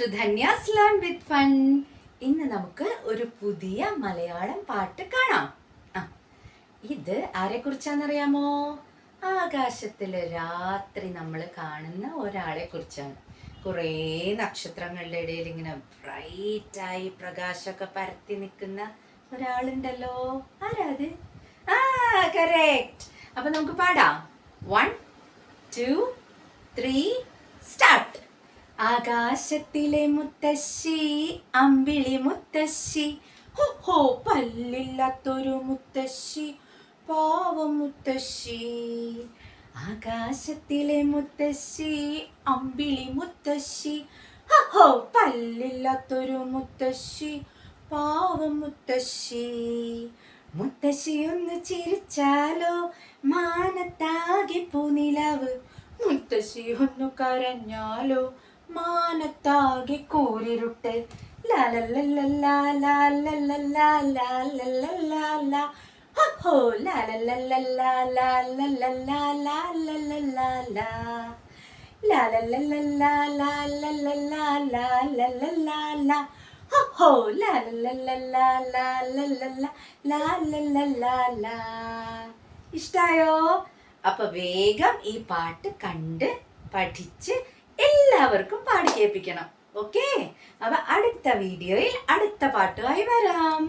To Dhanya's learn with fun ഇന്ന് നമുക്ക് ഒരു പുതിയ മലയാളം പാട്ട് കാണാം. ആ ഇത് ആരെ കുറിച്ചാണെന്നറിയാമോ? ആകാശത്തിൽ രാത്രി നമ്മൾ കാണുന്ന ഒരാളെ കുറിച്ചാണ്. കുറേ നക്ഷത്രങ്ങളുടെ ഇടയിൽ ഇങ്ങനെ ബ്രൈറ്റായി പ്രകാശമൊക്കെ പരത്തി നിൽക്കുന്ന ഒരാളുണ്ടല്ലോ. ആരാത് ആ കറക്റ്റ് അപ്പൊ നമുക്ക് പാടാം. വൺ ടു ത്രീ സ്റ്റാർട്ട് ആകാശത്തിലെ മുത്തശ്ശി അമ്പിളി മുത്തശ്ശി. ഹോ പല്ലില്ലാത്തൊരു മുത്തശ്ശി പാവം മുത്തശ്ശി. ആകാശത്തിലെ മുത്തശ്ശി അമ്പിളി മുത്തശ്ശി. ഹോ പല്ലില്ലാത്തൊരു മുത്തശ്ശി പാവം മുത്തശ്ശി. മുത്തശ്ശി ഒന്ന് ചിരിച്ചാലോ മാനത്താകെ പൂനിലാവ്. മുത്തശ്ശി ഒന്നു കരഞ്ഞാലോ മാനത്താകെ കോരിരുട്ട് ഇഷ്ടായോ അപ്പൊ വേഗം ഈ പാട്ട് കണ്ട് പഠിച്ച് എല്ലാവർക്കും പാടി കേൾപ്പിക്കണം. ഓക്കെ അപ്പൊ അടുത്ത വീഡിയോയിൽ അടുത്ത പാട്ടുമായി വരാം.